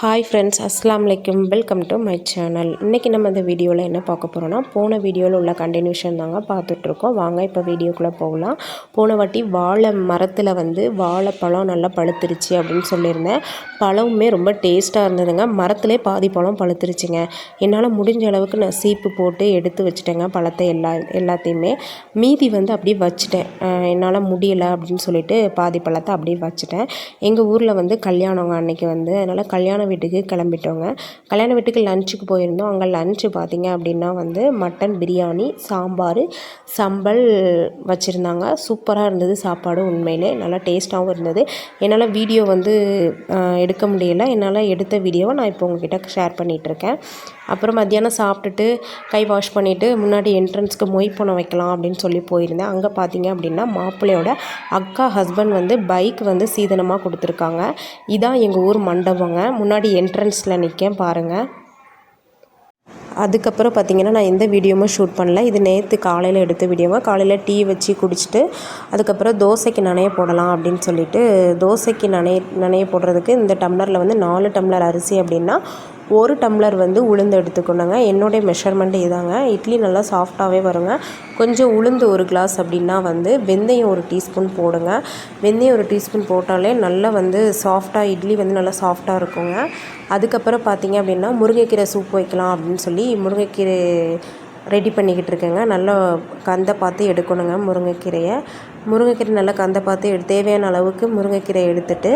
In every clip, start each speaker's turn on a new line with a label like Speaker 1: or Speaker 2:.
Speaker 1: Hi friends அஸ்லாம் வலைக்கம் welcome to my channel இன்றைக்கி நம்ம இந்த வீடியோவில் என்ன பார்க்க போகிறோன்னா போன வீடியோவில் உள்ள கண்டினியூஷன் தாங்க பார்த்துட்ருக்கோம் வாங்க இப்போ வீடியோக்குள்ளே போகலாம். போன வாட்டி வாழை மரத்தில் வந்து வாழைப்பழம் நல்லா பழுத்துருச்சு அப்படின்னு சொல்லியிருந்தேன். பழமுமே ரொம்ப டேஸ்ட்டாக இருந்ததுங்க. மரத்துலேயே பாதி பழம் பழுத்துருச்சுங்க. என்னால் முடிஞ்ச அளவுக்கு நான் சீப்பு போட்டு எடுத்து வச்சுட்டேங்க பழத்தை எல்லா எல்லாத்தையுமே. மீதி வந்து அப்படியே வச்சுட்டேன். என்னால் முடியலை அப்படின்னு சொல்லிட்டு பாதி பழத்தை அப்படியே வச்சுட்டேன். எங்கள் ஊரில் வந்து கல்யாணங்க அன்னைக்கு வந்து அதனால் கல்யாண வீட்டுக்கு கிளம்பிட்டோங்க. கல்யாண வீட்டுக்கு லஞ்சுக்கு போயிருந்தோம். அங்கே லஞ்சு பார்த்திங்க அப்படின்னா வந்து மட்டன் பிரியாணி சாம்பார் சம்பல் வச்சுருந்தாங்க. சூப்பராக இருந்தது சாப்பாடு உண்மையிலே. நல்லா டேஸ்ட்டாகவும் இருந்தது. என்னால் வீடியோ வந்து எடுக்க முடியலை. என்னால் எடுத்த வீடியோவை நான் இப்போ உங்ககிட்ட ஷேர் பண்ணிகிட்ருக்கேன் அப்புறம் மத்தியானம் சாப்பிட்டுட்டு கை வாஷ் பண்ணிவிட்டு முன்னாடி என்ட்ரன்ஸ்க்கு மொய் பணம் வைக்கலாம் அப்படின்னு சொல்லி போயிருந்தேன். அங்கே பார்த்தீங்க அப்படின்னா மாப்பிள்ளையோட அக்கா ஹஸ்பண்ட் வந்து பைக் வந்து சீதனமாக கொடுத்துருக்காங்க. இதான் எங்கள் ஊர் மண்டபங்க. முன்னாடி என்ட்ரன்ஸில் நிற்கேன் பாருங்கள் அதுக்கப்புறம் பார்த்திங்கன்னா நான் எந்த வீடியோமும் ஷூட் பண்ணல. இது நேற்று காலையில் எடுத்த வீடியோவாக காலையில் டீ வச்சு குடிச்சிட்டு அதுக்கப்புறம் தோசைக்கு நனைய போடலாம் அப்படின்னு சொல்லிட்டு தோசைக்கு நனைய நனைய போடுறதுக்கு இந்த டம்ளரில் வந்து நாலு டம்ளர் அரிசி அப்படின்னா ஒரு டம்ளர் வந்து உளுந்து எடுத்துக்கணுங்க. என்னுடைய மெஷர்மெண்ட்டு இதாங்க இட்லி நல்லா சாஃப்டாகவே வருங்க. கொஞ்சம் உளுந்து ஒரு கிளாஸ் அப்படின்னா வந்து வெந்தயம் ஒரு டீஸ்பூன் போடுங்க. வெந்தயம் ஒரு டீஸ்பூன் போட்டாலே நல்லா வந்து சாஃப்டாக இட்லி வந்து நல்லா சாஃப்டாக இருக்குங்க. அதுக்கப்புறம் பார்த்திங்க அப்படின்னா முருங்கைக்கீரை சூப் வைக்கலாம் அப்படின்னு சொல்லி முருங்கைக்கீரை ரெடி பண்ணிக்கிட்டு இருக்கேங்க. நல்லா கந்தை பார்த்து எடுக்கணுங்க முருங்கைக்கீரையை. முருங்கைக்கீரை நல்லா கந்தை பார்த்து எடு தேவையான அளவுக்கு முருங்கைக்கீரை எடுத்துட்டு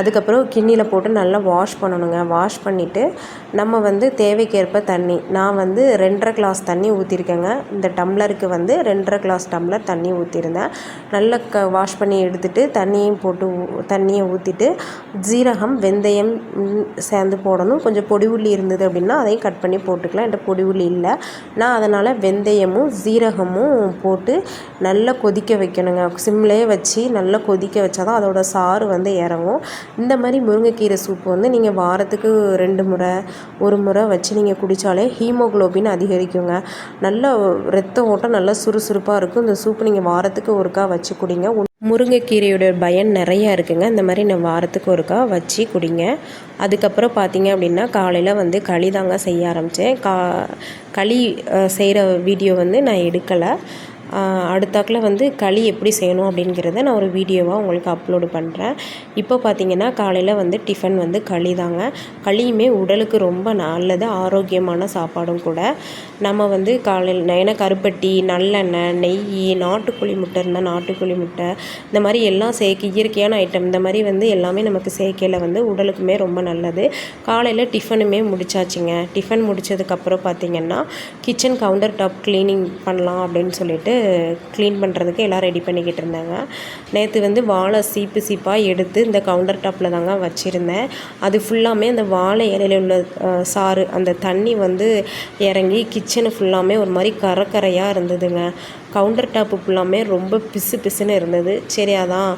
Speaker 1: அதுக்கப்புறம் கிண்ணியில் போட்டு நல்லா வாஷ் பண்ணணுங்க. வாஷ் பண்ணிவிட்டு நம்ம வந்து தேவைக்கேற்ப தண்ணி நான் வந்து ரெண்டரை கிளாஸ் தண்ணி ஊற்றிருக்கேங்க இந்த டம்ளருக்கு வந்து ரெண்டரை கிளாஸ் டம்ளர் தண்ணி ஊற்றிருந்தேன் நல்லா க வாஷ் பண்ணி எடுத்துகிட்டு தண்ணியும் போட்டு தண்ணியை ஊற்றிட்டு ஜீரகம் வெந்தயம் சேர்ந்து போடணும். கொஞ்சம் பொடி உள்ளி இருந்தது அப்படின்னா அதையும் கட் பண்ணி போட்டுக்கலாம். என்கிட்ட பொடி உள்ளி இல்லை. நான் அதனால் வெந்தயமும் ஜீரகமும் போட்டு நல்லா கொதிக்க வைக்கணுங்க. சிம்லேயே வச்சு நல்லா கொதிக்க வச்சா தான் அதோடய சாறு வந்து இறங்கும். இந்த மாதிரி முருங்கைக்கீரை சூப்பு வந்து நீங்கள் வாரத்துக்கு ரெண்டு முறை ஒரு முறை வச்சு நீங்கள் குடித்தாலே ஹீமோக்ளோபின் அதிகரிக்குங்க. நல்ல ரத்த ஓட்டம் நல்லா சுறுசுறுப்பாக இருக்கும். இந்த சூப்பு நீங்கள் வாரத்துக்கு ஒருக்கா வச்சு குடிங்க. முருங்கைக்கீரையோட பயன் நிறையா இருக்குங்க. இந்த மாதிரி நான் வாரத்துக்கு ஒருக்கா வச்சு குடிங்க. அதுக்கப்புறம் பார்த்தீங்க அப்படின்னா காலையில் வந்து களி தாங்க செய்ய ஆரம்பித்தேன் கா களி செய்கிற வீடியோ வந்து நான் எடுக்கலை. அடுத்தாக்கில் வந்து களி எப்படி செய்யணும் அப்படிங்கிறத நான் ஒரு வீடியோவாக உங்களுக்கு அப்லோடு பண்ணுறேன் இப்போ பார்த்திங்கன்னா காலையில் வந்து டிஃபன் வந்து களி தாங்க. களியுமே உடலுக்கு ரொம்ப நல்லது ஆரோக்கியமான சாப்பாடும் கூட. நம்ம வந்து காலையில் ஏன்னா கருப்பட்டி நல்லெண்ணெய் நெய் நாட்டுக்கோழி முட்டை இருந்தால் நாட்டுக்கோழி முட்டை இந்த மாதிரி எல்லாம் சேர்க்க இயற்கையான ஐட்டம் இந்த மாதிரி வந்து எல்லாமே நமக்கு சேர்க்கையில் வந்து உடலுக்குமே ரொம்ப நல்லது. காலையில் டிஃபனுமே முடிச்சாச்சுங்க. டிஃபன் முடித்ததுக்கப்புறம் பார்த்திங்கன்னா கிச்சன் கவுண்டர் டாப் க்ளீனிங் பண்ணலாம் அப்படின்னு சொல்லிட்டு க்ளீன் பண்ணுறதுக்கு எல்லாம் ரெடி பண்ணிக்கிட்டு இருந்தாங்க. நேற்று வந்து வாழை சீப்பு சீப்பாக எடுத்து இந்த கவுண்டர் டாப்பில் தாங்க வச்சுருந்தேன். அது ஃபுல்லாமே அந்த வாழை இலையில் உள்ள சாறு அந்த தண்ணி வந்து இறங்கி கிச்சனு ஃபுல்லாமே ஒரு மாதிரி கரக்கரையாக இருந்ததுங்க. கவுண்டர் டாப்பு ஃபுல்லாமே ரொம்ப பிசு பிசுன்னு இருந்தது. சரி அதான்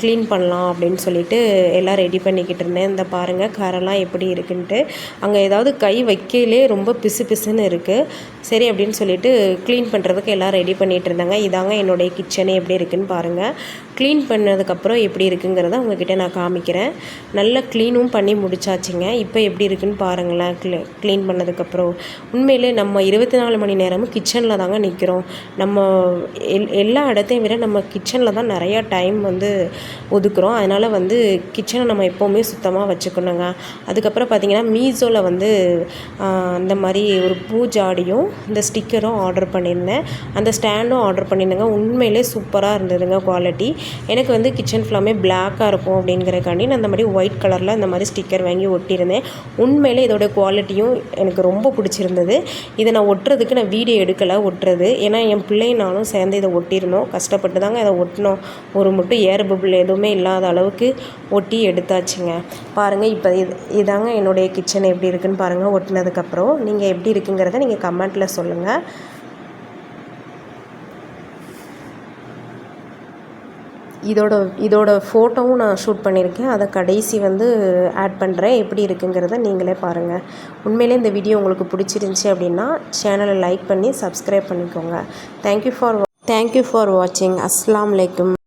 Speaker 1: க்ளீன் பண்ணலாம் அப்படின்னு சொல்லிட்டு எல்லாம் ரெடி பண்ணிக்கிட்டு இருந்தேன். இந்த பாருங்கள் கரெல்லாம் எப்படி இருக்குன்ட்டு. அங்கே ஏதாவது கை வைக்கலே ரொம்ப பிசு பிசுன்னு இருக்குது சரி அப்படின்னு சொல்லிட்டு க்ளீன் பண்ணுறதுக்கு எல்லாம் ரெடி பண்ணிகிட்டு இருந்தாங்க. இதாங்க என்னுடைய கிச்சனே எப்படி இருக்குன்னு பாருங்கள் க்ளீன் பண்ணதுக்கப்புறம் எப்படி இருக்குங்கிறத உங்ககிட்ட நான் காமிக்கிறேன். நல்லா க்ளீனும் பண்ணி முடிச்சாச்சுங்க. இப்போ எப்படி இருக்குன்னு பாருங்களேன். க்ளீ க்ளீன் பண்ணதுக்கப்புறம் உண்மையிலே நம்ம இருபத்தி நாலு மணி நேரமும் கிச்சனில் தாங்க நிற்கிறோம் நம்ம எல் எல்லா இடத்தையும் விட நம்ம கிச்சனில் தான் நிறையா டைம் வந்து ஒதுக்குறோம். அதனால் வந்து கிச்சனை நம்ம எப்போவுமே சுத்தமாக வச்சுக்கணுங்க. அதுக்கப்புறம் பார்த்திங்கன்னா மீசோவில் வந்து அந்த மாதிரி ஒரு பூஜாடியும் இந்த ஸ்டிக்கரும் ஆர்டர் பண்ணியிருந்தேன். அந்த ஸ்டாண்டும் ஆர்டர் பண்ணியிருந்தேங்க. உண்மையிலே சூப்பராக இருந்ததுங்க குவாலிட்டி எனக்கு வந்து கிச்சன் ஃபுல்லாமே பிளாக்காக இருக்கும் அப்படிங்கிறக்காண்டி நான் அந்த மாதிரி ஒயிட் கலரில் இந்த மாதிரி ஸ்டிக்கர் வாங்கி ஒட்டியிருந்தேன். உண்மையிலே இதோட குவாலிட்டியும் எனக்கு ரொம்ப பிடிச்சிருந்தது. இதை நான் ஒட்டுறதுக்கு நான் வீடியோ எடுக்கலை ஒட்டுறது. ஏன்னா என் பிள்ளை நானும் சேர்ந்து இதை ஒட்டியிருந்தோம் கஷ்டப்பட்டு தாங்க இதை ஒட்டினோம். ஒரு மட்டும் ஏர் பபிள் எதுவுமே இல்லாத அளவுக்கு ஒட்டி எடுத்தாச்சுங்க. பாருங்கள் இப்போ இது இதாங்க என்னுடைய கிச்சன் எப்படி இருக்குன்னு பாருங்கள் ஒட்டினதுக்கப்புறம் நீங்கள் எப்படி இருக்குங்கிறத நீங்கள் கமெண்ட்டில் சொல்லுங்கள் இதோட இதோட ஃபோட்டோவும் நான் ஷூட் பண்ணியிருக்கேன் அதை கடைசி வந்து ஆட் பண்ணுறேன் எப்படி இருக்குங்கிறத நீங்களே பாருங்கள் உண்மையிலே இந்த வீடியோ உங்களுக்கு பிடிச்சிருந்துச்சி அப்படின்னா சேனலை லைக் பண்ணி சப்ஸ்கிரைப் பண்ணிக்கோங்க. தேங்க்யூ ஃபார் தேங்க்யூ ஃபார் வாட்சிங் அஸ்லாம் வலைக்கும்